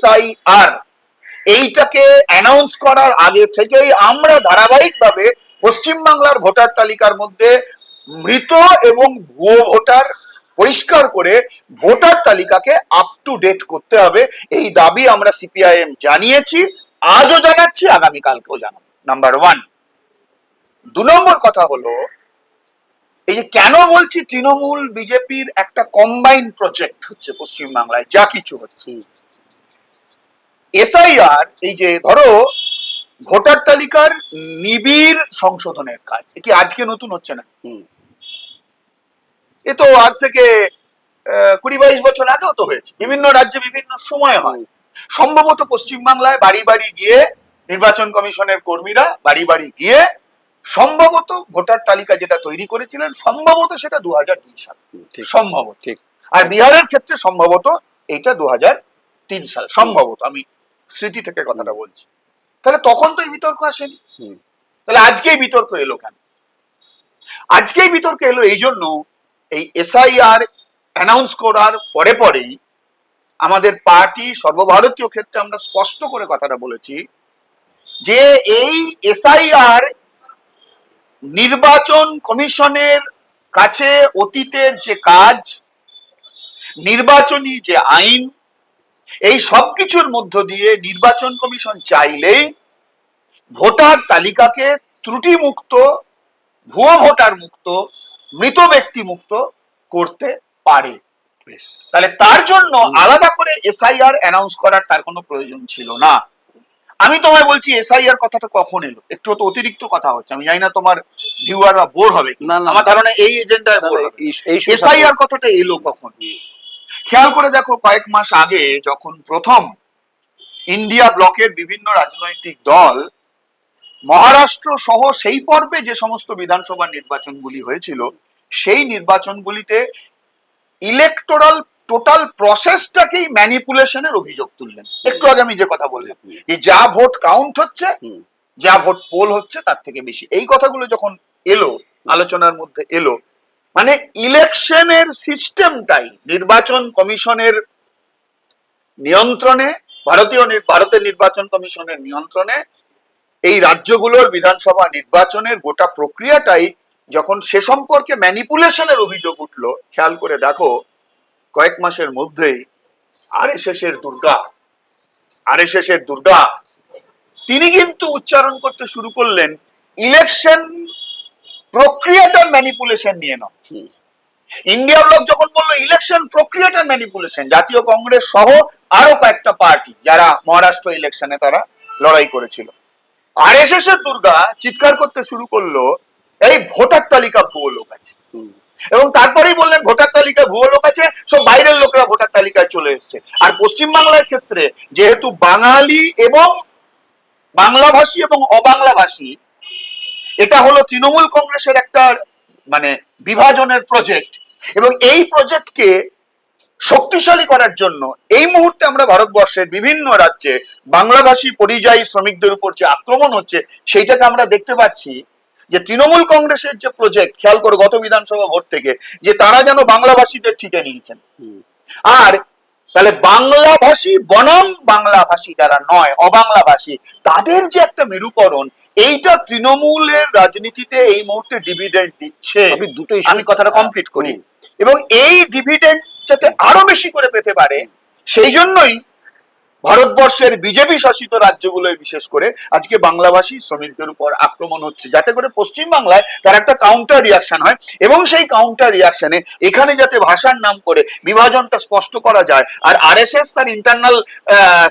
SIR এইটাকে announce করার আগে থেকেই আমরা ধারাবাহিকভাবে পশ্চিমবাংলার ভোটার তালিকার মধ্যে মৃত এবং ভুয়ো ভোটার পরিষ্কার করে ভোটার তালিকাকে আপ টু ডেট করতে হবে। এই দাবি আমরা সিপিআইএম জানিয়েছি। আজও জানাচ্ছি, আগামীকালকেও জানাব। নাম্বার ওয়ান দু নম্বর কথা হলো, এই যে কেন বলছি তৃণমূল, বিজেপির একটা কম্বাইন প্রজেক্ট হচ্ছে পশ্চিমবাংলায়, যা কিছু হচ্ছে। এসআইআর এই যে ধরো ভোটার তালিকার নিবিড় সংশোধনের কাজ। কি আজকে নতুন হচ্ছে না? এ তো আজ থেকে কুড়ি বাইশ বছর আগেও তো হয়েছে। বিভিন্ন রাজ্যে বিভিন্ন সময় হয়। সম্ভবত পশ্চিমবাংলায় বাড়ি বাড়ি গিয়ে নির্বাচন কমিশনের কর্মীরা বাড়ি বাড়ি গিয়ে সম্ভবত ভোটার তালিকা যেটা তৈরি করেছিলেন সম্ভবত সেটা দু হাজার দুই সাল। সম্ভবত। ঠিক। আর বিহারের ক্ষেত্রে সম্ভবত এটা দু হাজার তিন সাল। সম্ভবত। আমি স্মৃতি থেকে কথাটা বলছি। তাহলে তখন তো এই বিতর্ক আসেনি। তাহলে আজকেই বিতর্ক এলো কেন? আজকেই বিতর্ক এলো এই জন্য এই এসআইআর অ্যানাউন্স করার পরে পরেই আমাদের পার্টি সর্বভারতীয় ক্ষেত্রে আমরা স্পষ্ট করে কথাটা বলেছি যে এই এসআইআর নির্বাচন কমিশনের কাছে অতীতের যে কাজ নির্বাচনী যে আইন এই সব কিছুর মধ্য দিয়ে নির্বাচন কমিশন চাইলেই ভোটার তালিকাকে ত্রুটি মুক্ত ভুয়ো ভোটার মুক্ত মৃত ব্যক্তি মুক্ত করতে পারে। তাহলে তার জন্য আলাদা করে এসআইআর অ্যানাউন্স করার তার কোনো প্রয়োজন ছিল না। আমি তোমায় বলছি এসআইআর কথাটা কখন এলো? একটু তো অতিরিক্ত কথা হচ্ছে। আমি জানি না তোমার ভিউয়াররা বোর হবে। না, আমার ধারণা এই এজেন্ডায় এসআইআর কথাটা এলো কখন? খেয়াল করে দেখো কয়েক মাস আগে যখন প্রথম ইন্ডিয়া ব্লকের বিভিন্ন রাজনৈতিক দল মহারাষ্ট্র সহ সেই পর্বে যে সমস্ত বিধানসভা নির্বাচনগুলি হয়েছিল সেই নির্বাচনগুলিতে ইলেকটোরাল টোটাল প্রসেসটাকেই ম্যানিপুলেশনের অভিযোগ তুললেন। একটু আগে আমি যে কথা বললাম যে যা ভোট কাউন্ট হচ্ছে যা ভোট পোল হচ্ছে তার থেকে বেশি। এই কথাগুলো যখন এলো আলোচনার মধ্যে এলো মানে ইলেকশনের সিস্টেমটাই নির্বাচন কমিশনের নিয়ন্ত্রণে, ভারতীয় ভারতের নির্বাচন কমিশনের নিয়ন্ত্রণে এই রাজ্যগুলোর বিধানসভা নির্বাচনের গোটা প্রক্রিয়াটাই যখন সে সম্পর্কে ম্যানিপুলেশনের অভিযোগ উঠল, খেয়াল করে দেখো, কয়েক মাসের মধ্যেই আরএসএস এর দুর্গা আরএসএস এর দুর্গা, তিনি কিন্তু উচ্চারণ করতে শুরু করলেন ইলেকশন প্রক্রিয়াটার ম্যানিপুলেশন নিয়ে নাও। ইন্ডিয়া ব্লক যখন বলল ইলেকশন প্রক্রিয়াটার ম্যানিপুলেশন জাতীয় কংগ্রেস সহ আরও কয়েকটা পার্টি যারা মহারাষ্ট্র ইলেকশনে তারা লড়াই করেছিল। আর এস এস এর দুর্গা চিৎকার করতে শুরু করল এই ভোটার তালিকা ভুয়ো লোক আছে। এবং তারপরেই বললেন ভোটার তালিকা ভুয়ো লোক আছে সব বাইরের লোকরা ভোটার তালিকায় চলে এসছে। আর পশ্চিমবাংলার ক্ষেত্রে যেহেতু বাঙালি এবং বাংলাভাষী এবং অবাংলাভাষী এটা হলো তৃণমূল কংগ্রেসের একটা মানে বিভাজনের প্রজেক্ট এবং এই প্রজেক্টকে শক্তিশালী করার জন্য এই মুহূর্তে আমরা ভারতবর্ষের বিভিন্ন রাজ্যে বাংলাভাষী পরিযায়ী শ্রমিকদের উপর যে আক্রমণ হচ্ছে সেইটাকে আমরা দেখতে পাচ্ছি যে তৃণমূল কংগ্রেসের যে প্রজেক্ট খেয়াল করে গত বিধানসভা ভোট থেকে যে তারা যেন বাংলাভাষীদের ঠিকে নিয়েছেন। আর তাহলে বাংলাভাষী বনাম বাংলাভাষী যারা নয় অবাংলাভাষী তাদের যে একটা মেরুকরণ এইটা তৃণমূলের রাজনীতিতে এই মুহূর্তে ডিভিডেন্ড দিচ্ছে। আমি দুটোই আমি কথাটা কমপ্লিট করি। এবং এই ডিভিডেন্ড যাতে আরও বেশি করে পেতে পারে সেই জন্যই ভারতবর্ষের বিজেপি শাসিত রাজ্যগুলোয় বিশেষ করে আজকে বাংলাভাষী শ্রমিকদের উপর আক্রমণ হচ্ছে। যাতে করে পশ্চিম বাংলায় তার একটা কাউন্টার রিয়াকশন হয় এবং সেই কাউন্টার রিয়াকশনে এখানে যাতে ভাষার নাম করে বিভাজনটা স্পষ্ট করা যায়, আর আরএসএস তার ইন্টারনাল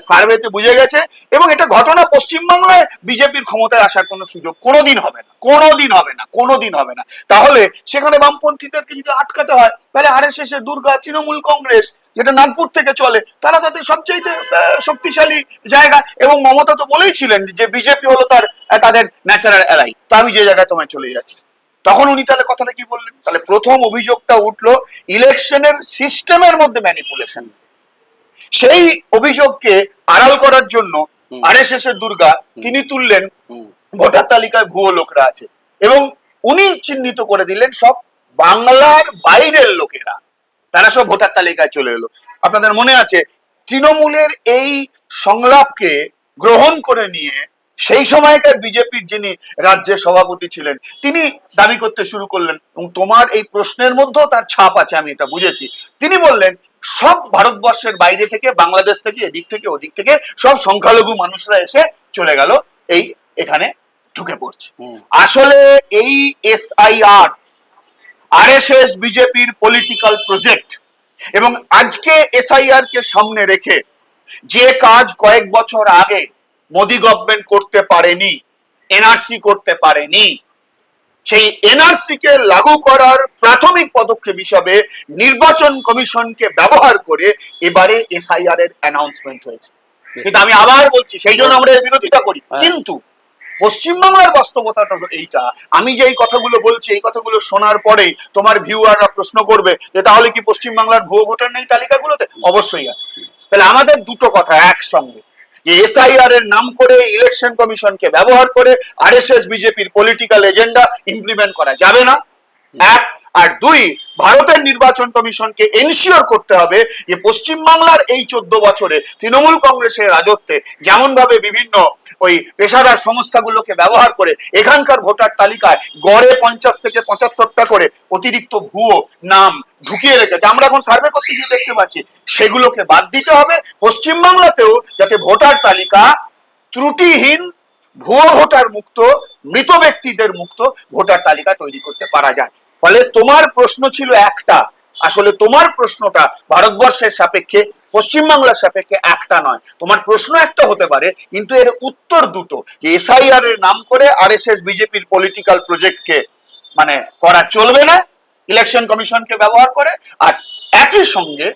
সার্ভেতে বুঝে গেছে এবং এটা ঘটনা পশ্চিম বাংলায় বিজেপির ক্ষমতায় আসার কোনো সুযোগ কোনোদিন হবে না, কোনোদিন হবে না, কোনোদিন হবে না। তাহলে সেখানে বামপন্থীদেরকে যদি আটকাতে হয়, তাহলে আরএসএস এর দুর্গা, তৃণমূল কংগ্রেস যেটা নাগপুর থেকে চলে তারা তাদের আহ, শক্তিশালী জায়গা এবং মমতা তো বলেইছিলেন যে বিজেপি হলো তার তাদের ন্যাচারাল অ্যালাই তো আমি যে জায়গায় তোমায় চলে যাচ্ছি তখন উনি তাহলে কথাটা কি বললেন? তাহলে প্রথম অভিযোগটা উঠল ইলেকশনের সিস্টেমের মধ্যে ম্যানিপুলেশন সেই অভিযোগকে আড়াল করার জন্য। আরএসএস এর দুর্গা তিনি তুললেন ভোটার তালিকায় ভুয়ো লোকরা আছে। এবং উনি চিহ্নিত করে দিলেন সব বাংলার বাইরের লোকেরা। তারা সব ভোটার তালিকায় চলে এলো। আপনাদের মনে আছে তৃণমূলের এই সংলাপকে গ্রহণ করে নিয়ে সেই সময়কার বিজেপির যিনি রাজ্যের সভাপতি ছিলেন তিনি দাবি করতে শুরু করলেন এবং তোমার এই প্রশ্নের মধ্যেও তার ছাপ আছে আমি এটা বুঝেছি। তিনি বললেন সব ভারতবর্ষের বাইরে থেকে বাংলাদেশ থেকে এদিক থেকে ওদিক থেকে সব সংখ্যালঘু মানুষরা এসে চলে গেল এই এখানে ঢুকে পড়ছে। আসলে এই এসআইআর আরএসএস বিজেপির পলিটিক্যাল প্রজেক্ট এবং আজকে এসআইআর কে সামনে রেখে যে কাজ কয়েক বছর আগে মোদি গভর্নমেন্ট করতে পারেনি এনআরসি করতে পারেনি সেই এনআরসি কে লাগু করার প্রাথমিক পদক্ষেপ হিসাবে নির্বাচন কমিশনকে ব্যবহার করে এবারে এসআইআর এর অ্যানাউন্সমেন্ট হয়েছে কিন্তু আমি আবার বলছি সেই জন্য আমরা এর বিরোধিতা করি হ্যাঁ। কিন্তু পশ্চিমবাংলার বাস্তবতাটা এইটা। আমি যে এই কথাগুলো বলছি, এই কথাগুলো শোনার পরে তোমার ভিউয়াররা প্রশ্ন করবে যে, তাহলে কি পশ্চিমবাংলার ভুয়ো ভোটার নেই তালিকাগুলোতে? অবশ্যই আছে। তাহলে আমাদের দুটো কথা একসঙ্গে। যে এসআইআর এর নাম করে ইলেকশন কমিশনকে ব্যবহার করে আরএসএস বিজেপির পলিটিক্যাল এজেন্ডা ইমপ্লিমেন্ট করা যাবে না। এক আর দুই, ভারতের নির্বাচন কমিশনকে এনশিওর করতে হবে যে পশ্চিমবাংলার এই চোদ্দ বছরে তৃণমূল কংগ্রেসের রাজত্বে যেমন ভাবে বিভিন্ন ওই পেশাদার সংস্থাগুলোকে ব্যবহার করে এখানকার ভোটার তালিকায় গড়ে পঞ্চাশ থেকে পঁচাত্তরটা করে অতিরিক্ত ভুয়ো নাম ঢুকিয়ে রেখেছে। আমরা এখন সার্ভে করতে গিয়ে দেখতে পাচ্ছি, সেগুলোকে বাদ দিতে হবে। পশ্চিমবাংলাতেও যাতে ভোটার তালিকা ত্রুটিহীন, ভুয়ো ভোটার মুক্ত মৃত ব্যক্তিদের মুক্ত ভোটার তালিকা তৈরি করতে পারা যায়। ফলে তোমার প্রশ্ন ছিল একটা। আসলে তোমার প্রশ্নটা ভারতবর্ষের সাপেক্ষে, পশ্চিমবাংলার সাপেক্ষে একটা নয়। তোমার প্রশ্ন একটা হতে পারে, কিন্তু এর উত্তর দুটো। যে এসআইআর এর নাম করে আর এস এস বিজেপির পলিটিক্যাল প্রজেক্টকে মানে করা চলবে না ইলেকশন কমিশনকে ব্যবহার করে, আর একই সঙ্গে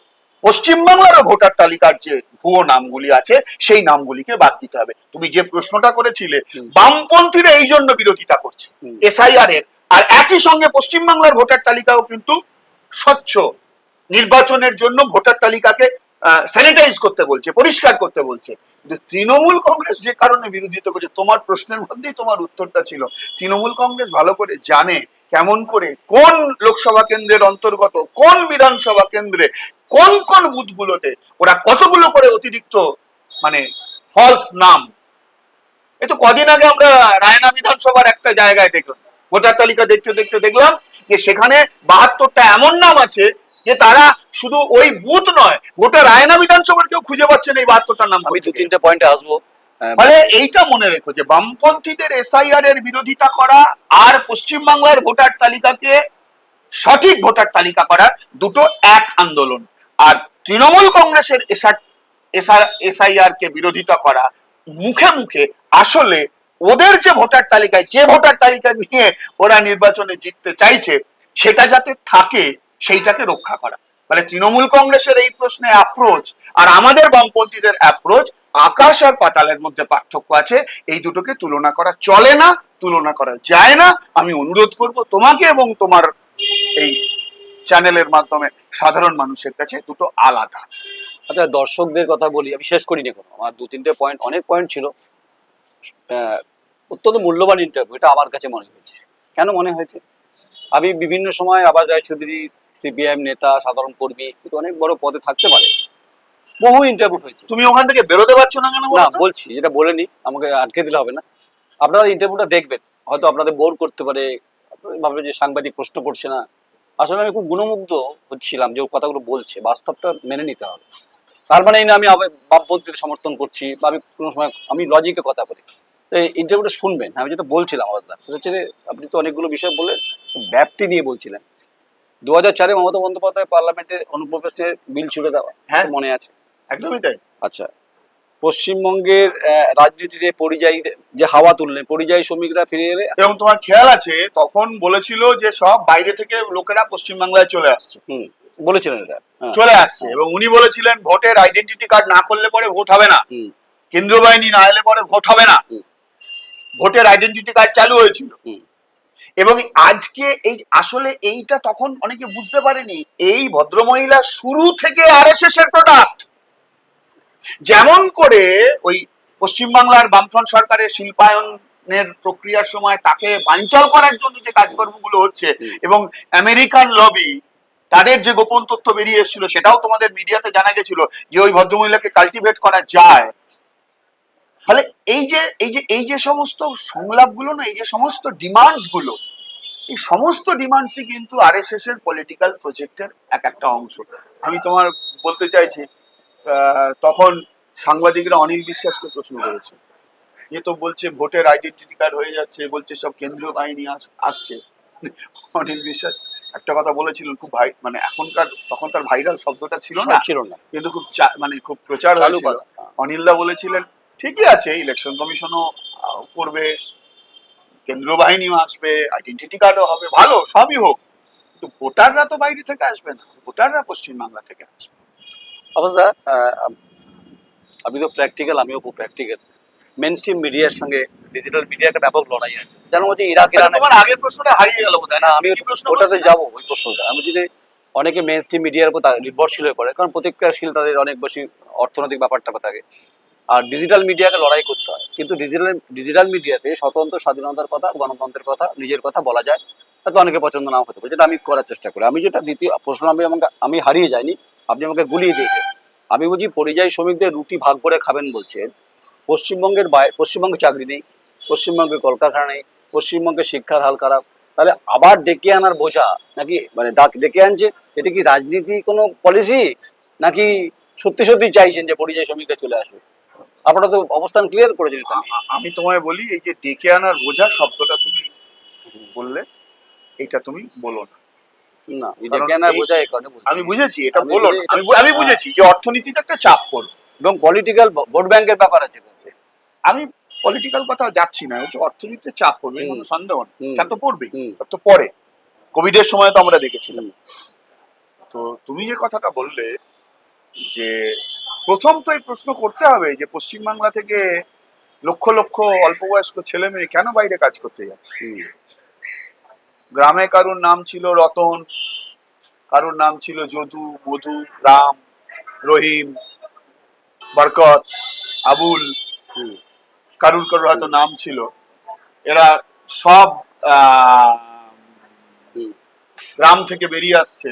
পশ্চিমবাংলারও ভোটার তালিকার যে ভুয়ো নামগুলি আছে সেই নামগুলিকে বাদ দিতে হবে। তুমি যে প্রশ্নটা করেছিলে। বামপন্থীরা এই জন্য বিরোধিতা করছে। এসআইআর এর আর একই সঙ্গে পশ্চিমবাংলার ভোটার তালিকাও কিন্তু স্বচ্ছ নির্বাচনের জন্য ভোটার তালিকাকে স্যানিটাইজ করতে বলছে পরিষ্কার করতে বলছে। কিন্তু তৃণমূল কংগ্রেস যে কারণে বিরোধিতা করছে তোমার প্রশ্নের মধ্যেই তোমার উত্তরটা ছিল। তৃণমূল কংগ্রেস ভালো করে জানে কেমন করে কোন লোকসভা কেন্দ্রের অন্তর্গত কোন বিধানসভা কেন্দ্রে কোন কোন বুথগুলোতে ওরা কতগুলো করে অতিরিক্ত মানে ফলস নাম? এই তো কদিন আগে আমরা রায়না বিধানসভার একটা জায়গায় দেখলাম। ভোটার তালিকা দেখতে দেখতে দেখলাম যে সেখানে বাহাত্তরটা এমন নাম আছে যে তারা শুধু ওই বুথ নয় গোটা রায়না বিধানসভার কেউ খুঁজে পাচ্ছেন এই বাহাত্তরটার নাম আমি দু তিনটে পয়েন্টে আসব। ফলে এইটা মনে রেখো যে বামপন্থীদের এসআইআর এর বিরোধিতা করা আর পশ্চিমবাংলার ভোটার তালিকাকে সঠিক ভোটার তালিকা করা দুটো এক আন্দোলন। আর তৃণমূল কংগ্রেসের এসআইআর কে বিরোধিতা করা মুখে মুখে আসলে ওদের যে ভোটার তালিকায় যে ভোটার তালিকা নিয়ে ওরা নির্বাচনে জিততে চাইছে সেটা যাতে থাকে সেইটাকে রক্ষা করা। মানে তৃণমূল কংগ্রেসের এই প্রশ্নে অ্যাপ্রোচ আর আমাদের বামপন্থীদের অ্যাপ্রোচ আকাশ আর পাতালের মধ্যে পার্থক্য আছে। এই দুটোকে তুলনা করা চলে না, তুলনা করা যায় না। আমি অনুরোধ করব তোমাকে এবং তোমার এই চ্যানেলের মাধ্যমে সাধারণ মানুষের কাছে দুটো আলাদা। আচ্ছা দর্শকদের কথা বলি, আমি শেষ করিনি কোনো আমার দু তিনটে পয়েন্ট অনেক পয়েন্ট ছিল। অত্যন্ত মূল্যবান ইন্টারভিউ এটা আমার কাছে মনে হয়েছে। কেন মনে হয়েছে? আমি বিভিন্ন সময় আবার রায় চৌধুরী সিপিআইএম নেতা, সাধারণ কর্মী, কিন্তু অনেক বড় পদে থাকতে পারে। বহু ইন্টারভিউ হয়েছে। তুমি ওখান থেকে বেরোতে পারছ না কেন না বলছি যেটা বলেনি আমাকে আটকে দিলে হবে না। আপনারা ইন্টারভিউটা দেখবেন হয়তো আপনাদের বোর করতে পারে ভাববেন যে সাংবাদিক প্রশ্ন করছে না। আসলে আমি খুব গুণমুগ্ধ হচ্ছিলাম যে ও কথাগুলো বলছে বাস্তবটা মেনে নিতে হবে। তার মানে এই না আমি বামপন্থীর সমর্থন করছি বা আমি কোনো সময় আমি লজিকে কথা বলি। তো ইন্টারভিউটা শুনবেন আমি যেটা বলছিলাম আওয়াজদার সেটা হচ্ছে যে আপনি তো অনেকগুলো বিষয় বললেন ব্যাপ্তি নিয়ে বলছিলেন। দু হাজার চারে মমতা বন্দ্যোপাধ্যায় পার্লামেন্টের অনুপ্রবেশের বিল ছুড়ে দেওয়া হ্যাঁ। মনে আছে? একদমই তাই। আচ্ছা। পশ্চিমবঙ্গের রাজনীতিতে পরিযায়ী যে হাওয়া তুললেন পরিযায়ী শ্রমিকরা ফিরে এলে? এবং তোমার খেয়াল আছে তখন বলেছিল যে সব বাইরে থেকে লোকেরা পশ্চিমবাংলায় চলে আসছে। হুম বলেছিলেন এটা। হ্যাঁ, চলে আসছে। এবং উনি বলেছিলেন ভোটের আইডেন্টিটি কার্ড না করলে পরে ভোট হবে না। কেন্দ্রীয় বাহিনী না এলে পরে ভোট হবে না। ভোটের আইডেন্টিটি কার্ড চালু হয়েছিল। এবং আজকে এই আসলে এইটা তখন অনেকে বুঝতে পারেনি এই ভদ্রমহিলা শুরু থেকে আরএসএস এর প্রোডাক্ট যেমন করে ওই পশ্চিমবাংলার বামফ্রন্ট সরকারের শিল্পায়নের প্রক্রিয়ার সময় তাকে বানচাল করার জন্য যে কাজকর্মগুলো হচ্ছে এবং আমেরিকান লবি তাদের যে গোপন তথ্য বেরিয়ে এসেছিল সেটাও তোমাদের মিডিয়াতে জানা গেছিল যে ওই ভদ্রমহিলাকে কাল্টিভেট করা যায়। ফলে এই যে এই যে এই যে সমস্ত সংলাপগুলো না এই যে সমস্ত ডিমান্ডসগুলো এই সমস্ত ডিমান্ডসই কিন্তু আর এস এস এর পলিটিক্যাল প্রজেক্টের এক একটা অংশ। আমি তোমার বলতে চাইছি তখন সাংবাদিকরা অনিল বিশ্বাসকে প্রশ্ন করেছে। যে তো বলছে ভোটের আইডেন্টিটি কার্ড হয়ে যাচ্ছে বলছে সব কেন্দ্রীয় বাহিনী আসছে। অনিল বিশ্বাস একটা কথা বলেছিলেন খুব ভাই মানে এখনকার তখন তার ভাইরাল শব্দটা ছিল না। ছিল না। কিন্তু খুব মানে খুব প্রচার হয়েছিল। কথা অনিলদা বলেছিলেন ঠিকই আছে ইলেকশন কমিশনও করবে কেন্দ্রীয় বাহিনীও আসবে আইডেন্টিটি কার্ডও হবে ভালো সবই হোক। কিন্তু ভোটাররা তো বাইরে থেকে আসবে না ভোটাররা পশ্চিমবাংলা থেকে আসবে। অবস্থা আমি তো প্র্যাকটিক্যাল আমিও খুব প্র্যাকটিক্যাল মেন স্ট্রিম মিডিয়ার সঙ্গে ডিজিটাল মিডিয়ার একটা ব্যাপক লড়াই আছে। যেমন হচ্ছে ইরাক ইরান তোমার আগের প্রশ্নটা হারিয়ে গেল না? আমি ওটাতে? যাব ওই প্রশ্নটা। আমি যদি অনেকে মেন স্ট্রিম মিডিয়ার উপর নির্ভরশীল হয়ে পড়ে কারণ প্রতিক্রিয়াশীল তাদের অনেক বেশি অর্থনৈতিক ব্যাপারটা থাকে। আর ডিজিটাল মিডিয়াকে লড়াই করতে হয়। কিন্তু ডিজিটাল ডিজিটাল মিডিয়াতে স্বতন্ত্র স্বাধীনতার কথা গণতন্ত্রের কথা নিজের কথা বলা যায়। হয়তো অনেকে পছন্দ নাও হতে পারে যেটা আমি করার চেষ্টা করি। আমি যেটা দ্বিতীয় প্রশ্ন আমি আমাকে আমি হারিয়ে যাইনি আপনি আমাকে গুলিয়ে দিয়েছেন। আমি বুঝি পরিযায়ী শ্রমিকদের রুটি ভাগ করে খাবেন বলছেন। পশ্চিমবঙ্গের বাইরে পশ্চিমবঙ্গে চাকরি নেই, পশ্চিমবঙ্গে কলকারখানা নেই, পশ্চিমবঙ্গে শিক্ষার হাল খারাপ। তাহলে আবার ডেকে আনার বোঝা নাকি মানে ডাক- ডেকে আনছে? এটা কি রাজনীতি কোনো পলিসি নাকি সত্যি সত্যি চাইছেন যে পরিযায়ী শ্রমিকরা চলে আসবে আপনারা তো অবস্থান ক্লিয়ার করেছেন আমি তোমায় বলি, এই যে ডেকে আনার বোঝা শব্দটা তুমি বললে, এটা তুমি বলো না। না বোঝা এই কারণে আমি বুঝেছি এটা বলো আমি আমি বুঝেছি যে অর্থনীতিতে একটা চাপ পড়বে। এবং পলিটিক্যাল ভোট ব্যাংকের ব্যাপার আছে আমি পলিটিক্যাল কথা যাচ্ছি না হচ্ছে অর্থনীতিতে চাপ পড়বে কোনো সন্দেহ চাপ তো পড়বেই। তো পড়ে। কোভিডের সময় তো আমরা দেখেছিলাম। তো তুমি যে কথাটা বললে যে প্রথম তো এই প্রশ্ন করতে হবে যে পশ্চিমবাংলা থেকে লক্ষ লক্ষ অল্প বয়স্ক ছেলে মেয়ে কেন বাইরে কাজ করতে যাচ্ছে। গ্রামে কারুর নাম ছিল রতন, কারুর নাম ছিল যদু, মধু, রাম, রহিম, বরকত, আবুল, কারুর কারুর হয়তো নাম ছিল। এরা সব গ্রাম থেকে বেরিয়ে আসছে।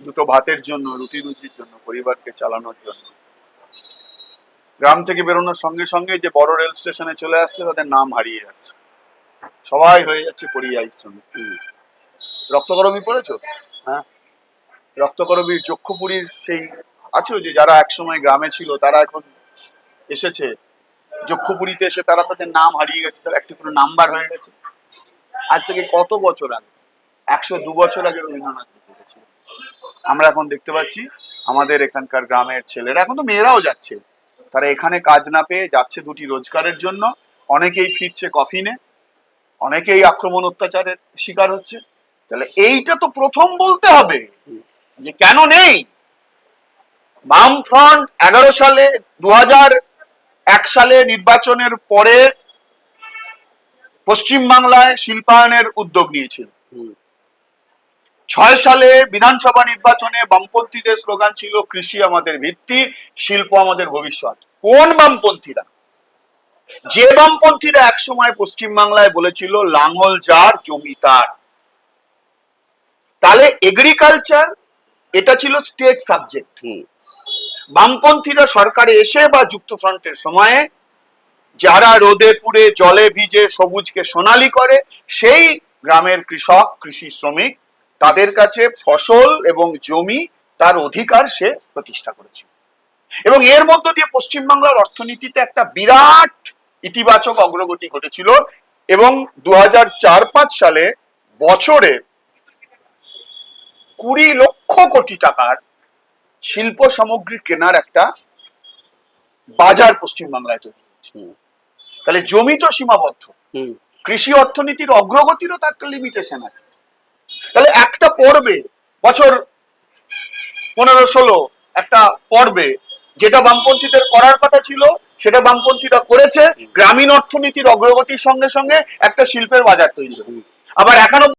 দুটো ভাতের জন্য, রুটি রুটির জন্য, পরিবারকে চালানোর জন্য। গ্রাম থেকে বেরোনোর সঙ্গে সঙ্গে যে বড় রেল স্টেশনে চলে আসছে, তাদের নাম হারিয়ে যাচ্ছে। সবাই হয়ে যাচ্ছে পরিযায়ী শ্রমিক হুম। রক্তকরবী পড়েছো? হ্যাঁ। রক্তকরবীর যক্ষপুরীর সেই আছে যে যারা একসময় গ্রামে ছিল তারা এখন এসেছে। যক্ষপুরীতে এসে তারা তাদের নাম হারিয়ে গেছে তারা একটি করে নাম্বার হয়ে গেছে। আজ থেকে কত বছর আগে? একশো দু বছর আগে রবীন্দ্রনাথ লিখে আমরা এখন দেখতে পাচ্ছি আমাদের এখানকার গ্রামের ছেলেরা এখন তো মেয়েরাও যাচ্ছে। তারা এখানে কাজ না পেয়ে যাচ্ছে দুটি রোজগারের জন্য। অনেকেই ফিরছে কফিনে। অনেকেই আক্রমণ অত্যাচারের শিকার হচ্ছে। তাহলে এইটা তো প্রথম বলতে হবে যে কেন নেই? বাম ফ্রন্ট এগারো সালে দু এক সালে নির্বাচনের পরে পশ্চিমবাংলায় শিল্পায়নের উদ্যোগ নিয়েছিল। ছয় সালে বিধানসভা নির্বাচনে বামপন্থীদের স্লোগান ছিল, কৃষি আমাদের ভিত্তি, শিল্প আমাদের ভবিষ্যৎ। কোন বামপন্থীরা? যে বামপন্থীরা একসময় পশ্চিমবাংলায় বলেছিল লাঙ্গল যার জমি তার। তাহলে এগ্রিকালচার এটা ছিল স্টেট সাবজেক্ট বামপন্থীরা সরকারে এসে বা যুক্তফ্রন্টের সময়ে যারা রোদে পুড়ে জলে ভিজে সবুজকে সোনালি করে সেই গ্রামের কৃষক কৃষি শ্রমিক তাদের কাছে ফসল এবং জমি তার অধিকার সে প্রতিষ্ঠা করেছে এবং এর মধ্য দিয়ে পশ্চিমবাংলার অর্থনীতিতে একটা বিরাট ইতিবাচক অগ্রগতি ঘটেছিল এবং দু হাজার সালে বছরে কুড়ি লক্ষ কোটি টাকার শিল্প সামগ্রী কেনার একটা বাজার পশ্চিমবাংলায় তৈরি হুম। তাহলে জমি তো সীমাবদ্ধ। কৃষি অর্থনীতির অগ্রগতিরও তো একটা লিমিটেশন আছে তাহলে একটা পর্বে বছর পনেরো ষোলো একটা পর্বে যেটা বামপন্থীদের করার কথা ছিল, সেটা বামপন্থীরা করেছে। গ্রামীণ অর্থনীতির অগ্রগতির সঙ্গে সঙ্গে একটা শিল্পের বাজার তৈরি হয়েছে। আবার একানব্বই